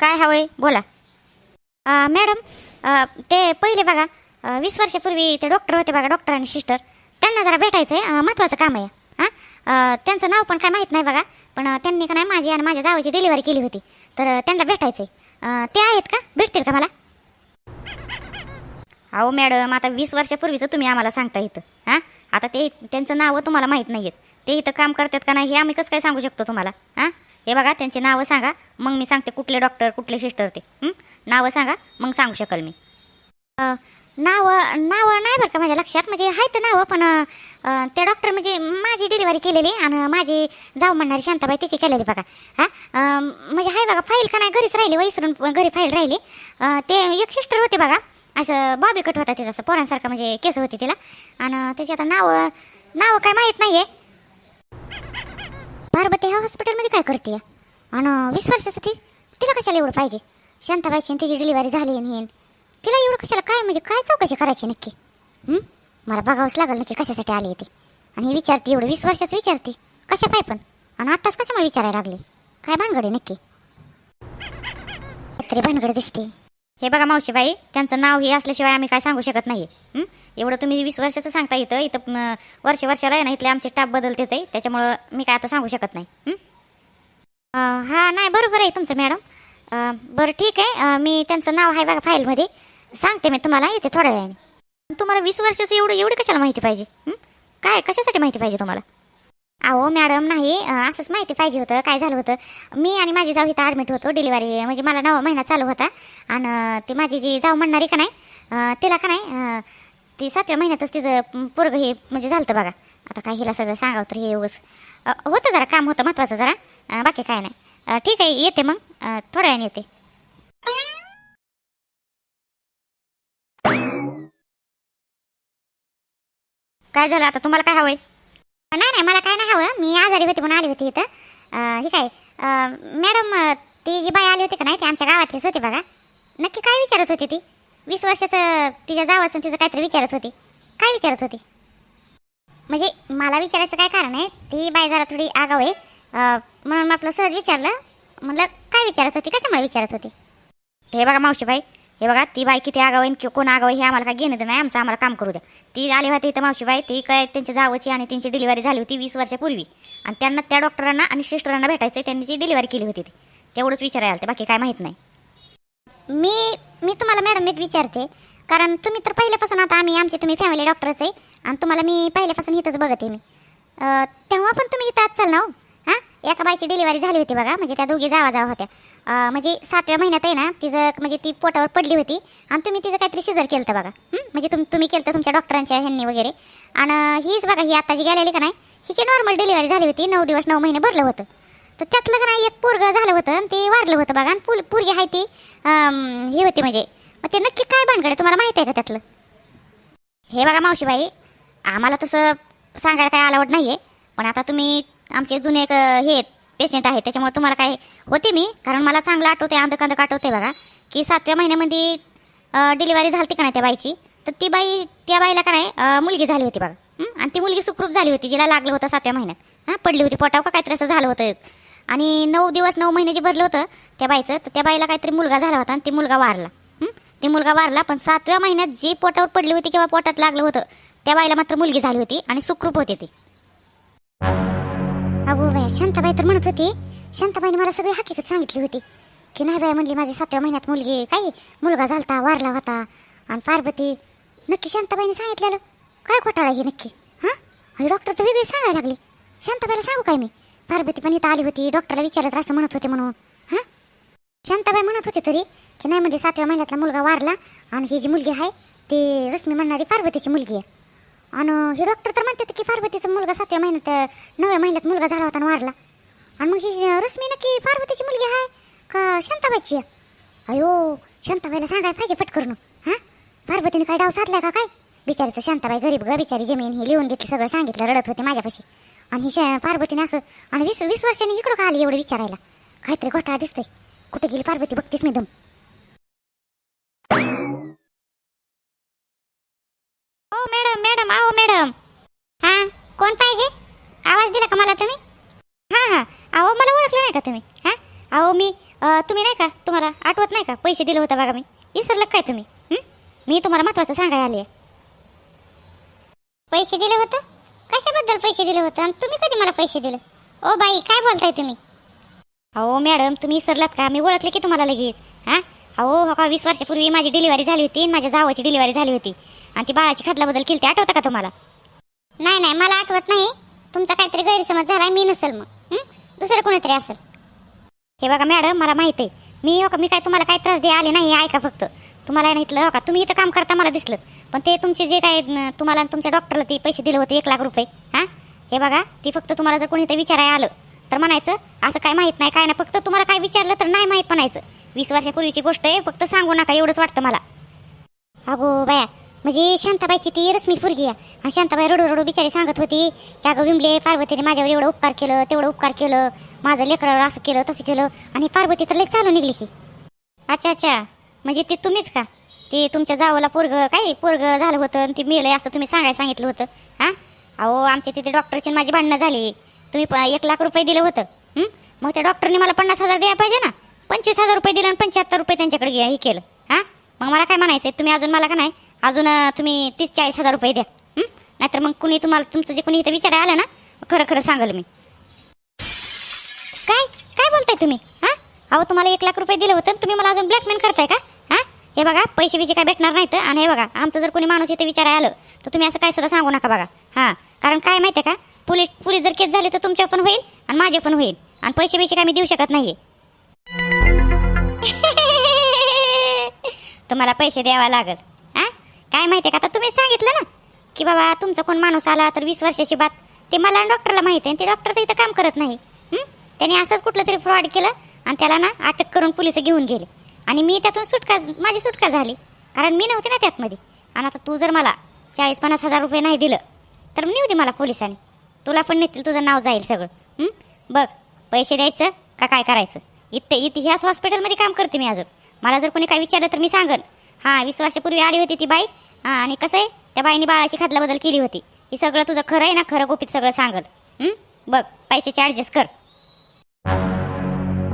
काय हवंय? बोला. मॅडम ते पहिले बघा वीस वर्षापूर्वी ते डॉक्टर होते बघा डॉक्टर आणि सिस्टर. त्यांना जरा भेटायचं आहे महत्त्वाचं काम आहे. हां त्यांचं नाव पण काय माहीत नाही बघा पण त्यांनी का नाही माझी आणि माझ्या जावाची डिलिव्हरी केली होती. तर त्यांना भेटायचं आहे ते आहेत का? भेटतील का मला? अहो मॅडम आता वीस वर्षापूर्वीचं तुम्ही आम्हाला सांगता इथं. हां आता ते त्यांचं नावं तुम्हाला माहीत नाही आहेत ते इथं काम करतात का नाही हे आम्ही कसं काय सांगू शकतो तुम्हाला? हां हे बघा त्यांचे नावं सांगा. मग मी सांगते कुठले डॉक्टर कुठले सिस्टर ते. नावं सांगा मग सांगू शकाल मी. नावं नावं नाही बरं का माझ्या लक्षात. म्हणजे आहेत नावं पण ते डॉक्टर म्हणजे माझी डिलिव्हरी केलेली आणि माझी जाऊ म्हणणारी शांताबाई तिची केलेली बघा. हां? म्हणजे आहे बघा फाईल का नाही घरीच राहिली वैसरून घरी फाईल राहिली. ते एक सिस्टर होते बघा. असं बॉबी कट होता तिचं असं पोरांसारखं म्हणजे केस होती तिला. आणि त्याची आता नावं नावं काय माहीत नाही आहे पार्वती ह्या हॉस्पिटलमध्ये काय करते? आणि वीस वर्षाचं ती तिला कशाला एवढं पाहिजे? शांताबाईची तिची डिलिव्हरी झाली आणि हे. तिला एवढं कशाला काय म्हणजे काय चौकशी करायची नक्की? मला बघावंच लागेल नक्की कशासाठी आली ती. आणि ही विचारते एवढं वीस वर्षाचं विचारते. कशा पाय पण? आणि आत्ताच कशामुळे विचारायला लागली? काय भानगड आहे नक्की? तरी भानगड दिसते. हे बघा मावशीबाई त्यांचं नाव हे असल्याशिवाय आम्ही काय सांगू शकत नाही एवढं तुम्ही वीस वर्षाचं सांगता इथं इथं वर्ष वर्षाला आहे ना इथले आमचे स्टाफ बदलते ते त्याच्यामुळं मी काय आता सांगू शकत नाही. हां? हा नाही बरोबर आहे तुमचं मॅडम. बरं ठीक आहे. मी त्यांचं नाव आहे बघा फाईलमध्ये. सांगते मी तुम्हाला येते थोड्या वेळाने. तुम्हाला वीस वर्षाचं एवढं एवढी कशाला माहिती पाहिजे? काय कशासाठी माहिती पाहिजे तुम्हाला? अहो मॅडम नाही. असंच माहिती पाहिजे होतं. काय झालं होतं? मी आणि माझी जाऊ इथं ॲडमिट होतो डिलिव्हरी म्हणजे मला नवा महिना चालू होता. आणि ती माझी जी जाऊ म्हणणारी का नाही तिला का नाही ती सातव्या महिन्यातच तिचं पोरग हे म्हणजे झालं बघा. आता काय हिला सगळं सांगावं तर हे उगच. होतं जरा काम होतं महत्त्वाचं जरा. बाकी काय नाही. ठीक आहे येते मग. थोड्या वेळाने येते. काय झालं आता? तुम्हाला काय हवंय? नाही मला काय नाही हवं. मी आजारी होती म्हणून आली होती इथं. ही काय मॅडम ती जी बाई आली होती का नाही ती आमच्या गावातलीच होती बघा. नक्की काय विचारत होती ती? वीस वर्षाचं तिच्या जावाचं तिचं काहीतरी विचारत होती. काय विचारत होती? म्हणजे मला विचारायचं काय कारण आहे ती बाई जरा थोडी आगाव आहे. म्हणून मी आपलं सहज विचारलं. म्हटलं काय विचारत होती? कशामुळे विचारत होती? हे बघा मावशीबाई हे बघा ती बाई किती आगाव आहे आणि कोण आगाव हे आम्हाला काय घेणं देणं नाही आमचं आम्हाला काम करू द्या. ती आली होती इथं मावशीबाई ती काय त्यांच्या जावची आणि त्यांची डिलिव्हरी झाली होती वीस वर्षापूर्वी. आणि त्यांना त्या डॉक्टरांना आणि सिस्टरांना भेटायचं त्यांनी जी डिलिव्हरी केली होती ती. तेवढंच विचारायला आलं बाकी काय माहीत नाही. मी मी तुम्हाला मॅडम एक विचारते कारण तुम्ही तर पहिल्यापासून आता आम्ही आमची तुम्ही फॅमिली डॉक्टरच आहे आणि तुम्हाला मी पहिल्यापासून इथंच बघते मी. तेव्हा पण तुम्ही इथं आजचाल ना हो? एका बाईची डिलिव्हरी झाली होती बघा म्हणजे त्या दोघी जावा जावा होत्या. म्हणजे सातव्या महिन्यात आहे ना तिचं म्हणजे ती पोटावर पडली होती आणि तुम्ही तिचं काहीतरी शिजर केलं होतं बघा म्हणजे तुम तुम्ही केलं तुमच्या डॉक्टरांच्या ह्यांनी वगैरे. आणि हीच बघा ही आता जी गेलेली का नाही हिची नॉर्मल डिलिव्हरी झाली होती नऊ दिवस नऊ महिने भरलं होतं. तर त्यातलं का नाही एक पोरग झालं होतं आणि ते वारलं होतं बघा. आणि पुल पोरगी आहे ती ही होती म्हणजे. मग ते नक्की काय भानगड आहे तुम्हाला माहिती आहे का त्यातलं? हे बघा मावशीबाई आम्हाला तसं सांगायला काय अलावड नाही आहे पण आता तुम्ही आमचे जुने एक हे पेशंट आहे त्याच्यामुळे तुम्हाला काय होते मी कारण मला चांगलं आठवते अंधक अंधक आठवते बघा की सातव्या महिन्यामध्ये डिलिव्हरी झाली का नाही त्या बाईची? तर ती बाई त्या बाईला का नाही मुलगी झाली होती बघा आणि ती मुलगी सुखरूप झाली होती जिला लागलं होतं सातव्या महिन्यात हां? पडली होती पोटाव का काहीतरी असं झालं होतं. आणि नऊ दिवस नऊ महिने जे भरलं होतं त्या बाईचं तर त्या बाईला काहीतरी मुलगा झाला होता आणि ती मुलगा वारला ती मुलगा वारला पण सातव्या महिन्यात जी पोटावर पडली होती किंवा पोटात लागलं होतं त्या बाईला मात्र मुलगी झाली होती आणि सुखरूप होती ती. शांताबाई तर म्हणत होती. शांताबाईने मला सगळी हकीकत सांगितली होती. की नाही बाई म्हणली माझी सातव्या महिन्यात मुलगी काय? मुलगा झालता वारला होता. आणि पार्वती नक्की शांताबाईने सांगितलेलं. काय घोटाळा हे नक्की? हां? आणि डॉक्टर तर वेगळी सांगायला लागली. शांताबाईला सांगू काय मी? पार्वती पण इथं आली होती डॉक्टरला विचारत असं म्हणत होते म्हणून. हां? शांताबाई म्हणत होते तरी की नाही म्हणजे सातव्या महिन्यातला मुलगा वारला आणि ही जी मुलगी आहे ती रश्मी म्हणणारी पार्वतीची मुलगी आहे. आणि हे डॉक्टर तर म्हणतात की पार्वतीचा मुलगा सातव्या महिन्यात नव्या नवव्या महिन्यात मुलगा झाला होता आणि वारला. आणि मग ही रश्मी नक्की पार्वतीची मुलगी आहे का शांताबाईची आहे? अयो शांताबाईला सांगाय पाहिजे पटकरून. हां? पार्वतीने काय डाव साधलाय का काय? बिचारीचं शांताबाई गरीब ग बिचारी जमीन हे लिहून घेतली सगळं सांगितलं रडत होते माझ्यापाशी. आणि ही शा- पार्वतीने असं आणि वीस वीस वर्षांनी इकडं का आली एवढं विचारायला? काहीतरी घोटाळा दिसतोय. कुठे गेली पार्वती? बघतीस मी दम हो मॅडम मॅडम आओ मॅडम हा कोण पाहिजे आवाज दिला का मला तुम्ही हां हां अहो मला ओळखलं नाही का तुम्ही? हां? अहो मी तुम्ही नाही का तुम्हाला आठवत नाही का? पैसे दिले होते बघा मी. विसरलं काय तुम्ही? मी तुम्हाला महत्वाचं सांगायला आली आहे पैसे दिले होते? कशाबद्दल पैसे दिले होते? आणि तुम्ही कधी मला पैसे दिले? ओ बाई काय बोलताय तुम्ही? अहो मॅडम तुम्ही विसरलात का? मी ओळखले की तुम्हाला लगेच. हा? अहो का वीस वर्षापूर्वी माझी डिलिव्हरी झाली होती माझ्या जावाची डिलिव्हरी झाली होती. आणि ती बाळाची खदलाबद्दल केली ते आठवतं का तुम्हाला? नाही नाही मला आठवत नाही. तुमचा काहीतरी गैरसमज झाला मी नसेल मग. दुसरं कोणीतरी असेल. हे बघा मॅडम मला माहिती आहे. मी हो का मी काय तुम्हाला काय त्रास दे आले नाही ऐका फक्त. तुम्हाला नाही इथलं हो का तुम्ही इथं काम करता मला दिसलं. पण ते तुमचे जे काय न, तुम्हाला आणि तुमच्या डॉक्टरला ते पैसे दिले होते एक लाख रुपये. हां? हे बघा ती फक्त तुम्हाला जर कोणी इथं विचारायला आलं तर म्हणायचं असं काय माहीत नाही काय नाही फक्त तुम्हाला काय विचारलं तर नाही माहीत म्हणायचं. वीस वर्षापूर्वीची गोष्ट आहे फक्त सांगू नका एवढंच वाटतं मला. अगो बाया म्हणजे शांताबाईची ती रश्मी पोरगी आहे. शांताबाई रडू रडू बिचारी सांगत होती की अगं विमले पार्वतीने माझ्यावर एवढं उपकार केलं तेवढं उपकार केलं माझं लेकरावर असं केलं तसं केलं आणि पार्वती तर लई चालू निघली की. अच्छा अच्छा. म्हणजे ती तुम्हीच का? ती तुमच्या जावला पोरग काय पोरग झालं होतं आणि ती मेलंय असं तुम्ही सांगायला सांगितलं होतं हां? अहो आमच्या तिथे डॉक्टरची माझी भांडणं झाली. तुम्ही एक लाख रुपये दिलं होतं मग त्या डॉक्टरने मला पन्नास हजार द्यायला पाहिजे ना? पंचवीस हजार रुपये दिले आणि पंच्याहत्तर रुपये त्यांच्याकडे घ्या हे केलं हां? मग मला काय म्हणायचं तुम्ही अजून मला का नाही अजून तुम्ही तीस चाळीस हजार रुपये द्या. नाहीतर मग कुणी तुम्हाला तुमचं जे कुणी इथं विचारायला आलं ना खरं खरं सांगाल मी. काय? काय बोलताय तुम्ही? हां? अहो तुम्हाला एक लाख रुपये दिले होते तुम्ही मला अजून ब्लॅकमेल करताय का? हा? हे बघा पैसे बिसे काय भेटणार नाहीत. आणि हे बघा आमचं जर कोणी माणूस इथे विचारायला आलं तर तुम्ही असं काय सुद्धा सांगू नका बघा. हा. कारण काय माहितीये का? पोलीस पोलीस जर केस झाली तर तुमच्या पण होईल आणि माझे पण होईल. आणि पैसे बिसे काय मी देऊ शकत नाहीये. तुम्हाला पैसे द्यावा लागेल. काय माहिती का? आता तुम्ही सांगितलं ना की बाबा तुमचा कोण माणूस आला तर वीस वर्षाची बात. ते मला आणि डॉक्टरला माहिती आहे ते डॉक्टर तर इथं काम करत नाही. त्याने असंच कुठलं तरी फ्रॉड केलं आणि त्याला ना अटक करून पोलीस घेऊन गेले. आणि मी त्यातून सुटका माझी सुटका झाली. कारण मी नव्हते ना त्यातमध्ये. आणि आता तू जर मला चाळीस पन्नास हजार रुपये नाही दिलं तर नेऊ दे मला पोलिसांनी. तुला पण नेतील तुझं नाव जाईल सगळं. बघ पैसे द्यायचं का काय करायचं? इथे इथे ह्याच हॉस्पिटलमध्ये काम करते मी अजून. मला जर कोणी काय विचारलं तर मी सांगन. हां वीस वर्षापूर्वी आली होती ती बाई. हां आणि कसं आहे त्या बाईने बाळाची खातल्याबद्दल केली होती. हे सगळं तुझं खरं आहे ना? खरं गोपीत सगळं सांगल. हं? बघ पैशाचे ॲडजस्ट कर.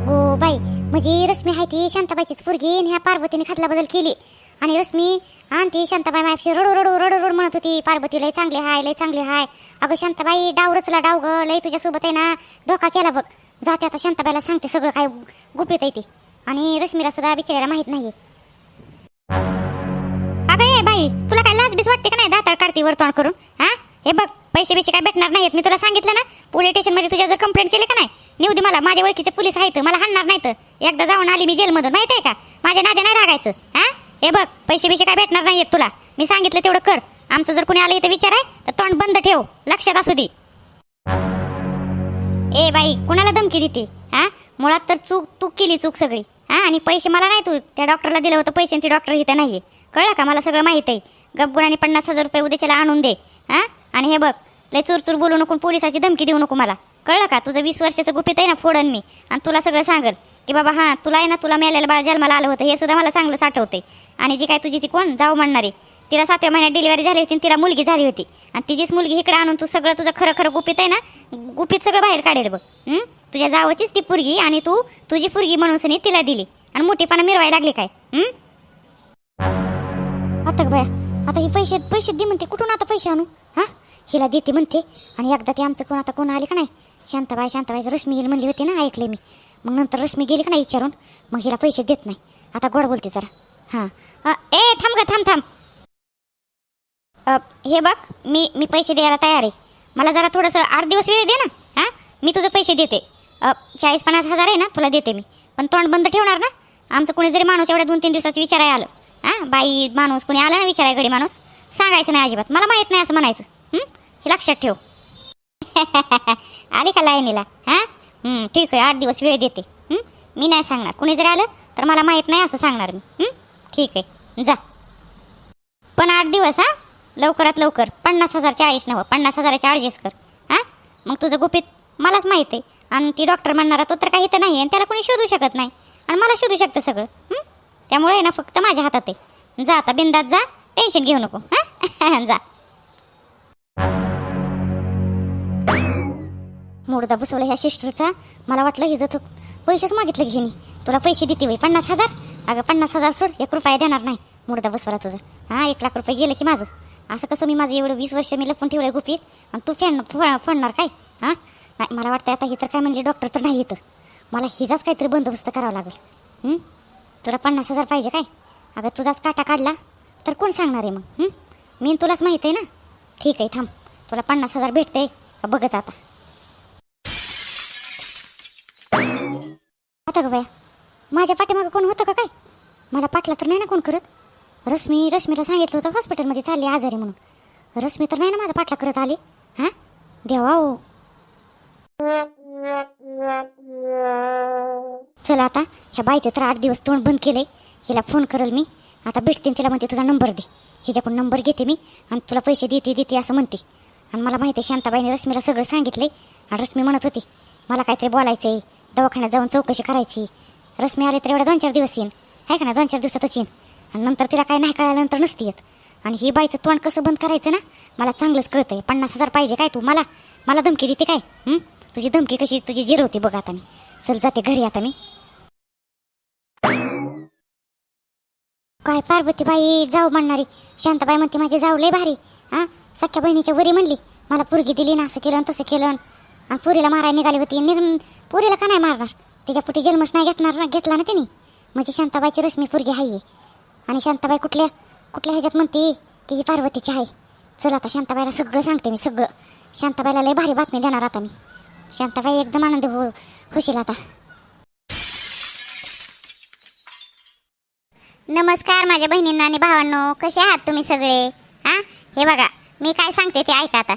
हो बाई. म्हणजे रश्मी आहे ती शांताबाईचीच पोरगी आणि ह्या पार्वतीने खातल्याबद्दल केली. आणि रश्मी आणि ती शांताबाई मायाशी रडू रडू रडू रडू म्हणत होती पार्वती लय चांगली हाय लय चांगली हाय. अगं शांताबाई डाव रचला डाव ग लय तुझ्यासोबत आहे ना? धोका केला बघ. जाते आता शांताबाईला सांगते सगळं काय गुपित आहे ती. आणि रश्मीला सुद्धा बिचारायला माहीत नाही अगं ये बाई तुला काय लाज बीस वाटते का नाही दाताळ काढती वर तोंड करून? हा? हे बघ पैसे बिसे काय भेटणार नाहीत. मी तुला सांगितलं ना पोलीस स्टेशनमध्ये तुझ्या जर कंप्लेंट केली का नाही नेऊ दे मला. माझ्या ओळखीचे पोलीस आहेत मला हाणणार नाहीत. एकदा जाऊन आली मी जेलमधून माहीत आहे का? माझ्या नाद्या नाही रागायचं हा? हे बघ पैसे बिसे काय भेटणार नाहीत तुला. मी सांगितलं तेवढं कर. आमचं जर कोणी आलं इथं विचार आहे तर तोंड बंद ठेव. लक्षात असू दे. ए बाई कुणाला धमकी देते? हा? मुळात तर चूक तू केली चूक सगळी. हा आणि पैसे मला नाही तू त्या डॉक्टरला दिलं होतं पैसे आणि ती डॉक्टर इथं नाही आहे कळलं का? मला सगळं माहीत आहे. गपगुणाने पन्नास हजार रुपये उद्याच्याला आणून दे. हां? आणि हे बघ लय चूर बोलू नको पोलिसाची धमकी देऊ नको मला. कळलं का? तुझं वीस वर्षाचं गुपित आहे ना फोडन मी. आणि तुला सगळं सांगेल की बाबा हां तुला आहे ना तुला मिळालेलं बाळ जन्माला आलं होतं. हे सुद्धा मला चांगलं साठवते आणि जी काय तुझी ती कोण? जाऊ म्हणणारी. तिला सातव्या महिन्यात डिलिव्हरी झाली होती आणि तिला मुलगी झाली होती. आणि तिचीच मुलगी इकडे आणून तू सगळं तुझं खरं खरं गुपित आहे ना गुपित सगळं बाहेर काढेल बघ. तुझ्या जावचीच ती पुरगी आणि तू तुझी पुरगी म्हणून सनी तिला दिली. आणि मोठीपणा मिरवायला लागली काय? आता बाया आता हे पैसे पैसे दे म्हणते. कुठून आता पैसे आणू? हा? हिला देते म्हणते. आणि एकदा ते आमचं कोण आता कोण आले का नाही? शांताबाई शांताबाई रश्मी येईल म्हणली होती ना ऐकले मी. मग नंतर रश्मी गेली का नाही विचारून? मग हिला पैसे देत नाही. आता गोड बोलते जरा. हां. ए थांब ग थांब थांब. हे बघ मी मी पैसे द्यायला तयार आहे. मला जरा थोडंसं आठ दिवस वेळ दे ना हां? मी तुझं पैसे देते. चाळीस पन्नास हजार आहे ना तुला देते मी. पण तोंड बंद ठेवणार ना? आमचं कोणी जरी माणूस एवढ्या दोन तीन दिवसाचं विचाराय आलं हां? बाई माणूस कोणी आला ना विचाराय गडी माणूस? सांगायचं नाही अजिबात. मला माहीत नाही असं म्हणायचं. हे? लक्षात ठेव. आली का लाईनीला हां? ठीक आहे आठ दिवस वेळ देते. मी नाही सांगणार. कुणी जरी आलं तर मला माहीत नाही असं सांगणार मी. ठीक आहे जा. पण आठ दिवस हां? लवकरात लवकर पन्नास हजार चाळीस नवं पन्नास हजाराचे ॲडजस्ट कर. हां? मग तुझं गुपित मलाच माहीत आहे. आणि ती डॉक्टर म्हणणारा तो तर काही तर नाही आणि त्याला कोणी शोधू शकत नाही. आणि मला शोधू शकतं सगळं. त्यामुळे ना फक्त माझ्या हातात आहे. जा आता बिंदात जा. टेन्शन घेऊ नको. हां? जा. मुर्दा बसवला ह्या सिस्टरचा मला वाटलं हिजं तू पैसेच मागितलं की तुला पैसे देते बाई पन्नास हजार? अगं पन्नास हजार सोड एक रुपया देणार नाही. मुर्दा बसवला तुझं. हां एक लाख रुपये गेलं की माझं. असं कसं मी माझं एवढं वीस वर्ष मी लपून ठेवलं गुपित? आणि तू फेड फोडणार काय? हां? नाही मला वाटतं आता ही तर काय म्हणले डॉक्टर तर नाही येतं मला हिचाच काहीतरी बंदोबस्त करावा लागेल. तुला पन्नास हजार पाहिजे काय? अगं तुझाच काटा काढला तर कोण सांगणार आहे मग? मी तुलाच माहीत आहे ना? ठीक आहे थांब. तुला पन्नास हजार भेटते बघच आता. आता ग बाया माझ्या पाठीमागं कोण होतं का काय? मला पाठला तर नाही ना कोण करत? रश्मी रश्मीला सांगितलं होतं हॉस्पिटलमध्ये चालली आजारी म्हणून. रश्मी तर नाही ना माझा पाठला करत आली हां? देवा हो चल आता ह्या बाईचं तर आठ दिवस तोंड बंद केलंय. हिला फोन करेल मी. आता भेटते तिला म्हणते तुझा नंबर दे. हिच्याकडून नंबर घेते मी आणि तुला पैसे देते देते असं म्हणते. आणि मला माहिती आहे शांताबाईने रश्मीला सगळं सांगितलंय. आणि रश्मी म्हणत होती मला काहीतरी बोलायचं आहे दवाखान्यात जाऊन चौकशी करायची. रश्मी आली तर एवढ्या दोन चार दिवस येईन. आहे का ना दोन चार दिवसातच येईन. आणि नंतर तिला काय नाही कळाल्यानंतर नसती येत. आणि ही बाईचं तोंड कसं बंद करायचं ना? मला चांगलंच कळतंय. पन्नास हजार पाहिजे काय तू? मला? मला धमकी देते काय? तुझी धमकी कशी? तुझी जिरवते बघ आता मी. चल जाते घरी आता मी. काय पार्वतीबाई जाऊ म्हणणारी. शांताबाई म्हणते माझी जाऊ लय भारी. हा? सख्या बहिणीच्या वरी म्हणली. मला पुरगी दिली ना असं केलं तसं केलं आणि पुरीला मारायला निघाली होती. निघून पुरीला का नाही मारणार? तिच्या पुढे जन्मच नाही घेतणार घेतला ना तिने. म्हणजे शांताबाईची रश्मी पुरगी आहे आणि शांताबाई कुठल्या कुठल्या ह्याच्यात म्हणते की ही पार्वतीची आहे चल आता शांताबाईला सगळं सांगते मी सगळं. शांताबाईला लय भारी बातमी देणार आता मी. शांताबाई एकदम आनंद हो होशील आता. नमस्कार माझ्या बहिणींना आणि भावांनो कसे आहात तुम्ही सगळे? हा हे बघा मी काय सांगते ते ऐका आता.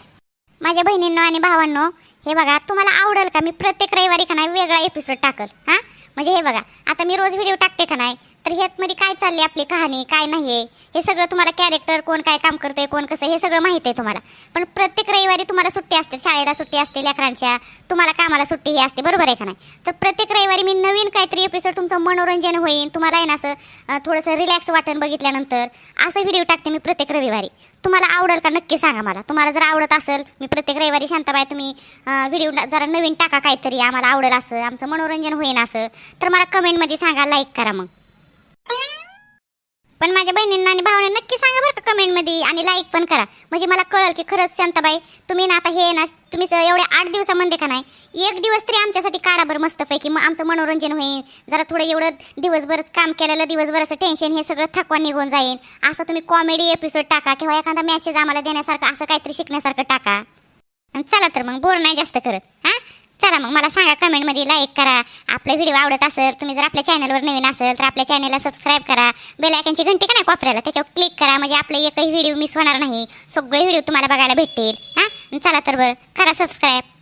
माझ्या बहिणींनो आणि भावांनो हे बघा तुम्हाला आवडेल का? मी प्रत्येक रविवारी का नाही वेगळा एपिसोड टाकल हा? म्हणजे हे बघा आता मी रोज व्हिडिओ टाकते का नाही? तर ह्यातमध्ये काय चालली आपली कहाणी काय नाही आहे? हे सगळं तुम्हाला कॅरेक्टर कोण काय काम करते कोण कसं हे सगळं माहिती आहे तुम्हाला. पण प्रत्येक रविवारी तुम्हाला सुट्टी असते शाळेला सुट्टी असते लेकरांच्या तुम्हाला कामाला सुट्टी ही असते बरोबर आहे का नाही? तर प्रत्येक रविवारी मी नवीन काहीतरी एपिसोड तुमचं मनोरंजन होईल तुम्हाला आहे ना असं थोडंसं रिलॅक्स वाटण बघितल्यानंतर असं व्हिडिओ टाकते मी प्रत्येक रविवारी. तुम्हाला आवडेल का नक्की सांगा मला. तुम्हाला जर आवडत असेल मी प्रत्येक रविवारी शांताबाई तुम्ही व्हिडिओ जरा नवीन टाका काहीतरी आम्हाला आवडेल असं आमचं मनोरंजन होईन असं तर मला कमेंटमध्ये सांगा लाईक करा मग. पण माझ्या बहिणींना आणि भावांना नक्की सांगा बरं का कमेंटमध्ये आणि लाईक पण करा. म्हणजे मला कळेल की खरंच शांताबाई तुम्ही ना आता हे ना तुम्ही एवढ्या आठ दिवसामध्ये का नाही एक दिवस तरी आमच्यासाठी काढा बरं मस्तपैकी मग आमचं मनोरंजन होईल. जरा थोडं एवढं दिवसभरच काम केलेलं दिवसभराचं टेन्शन हे सगळं थकवा निघून जाईल. असं तुम्ही कॉमेडी एपिसोड टाका किंवा एखादा मेसेज आम्हाला देण्यासारखं असं काहीतरी शिकण्यासारखं टाका. आणि चला तर मग बोर नाही जास्त करत. हां? चला मग मला सांगा कमेंटमध्ये लाईक करा. आपला व्हिडिओ आवडत असेल तुम्ही जर आपल्या चॅनलवर नवीन असेल तर आपल्या चॅनलला सबस्क्राईब करा. बेल आयकनची घंटी का नाही वापरायला? त्याच्यावर क्लिक करा. म्हणजे आपले एकही व्हिडिओ मिस होणार नाही. सगळे व्हिडिओ तुम्हाला बघायला भेटतील. हां? चला तर बरं. करा सबस्क्राईब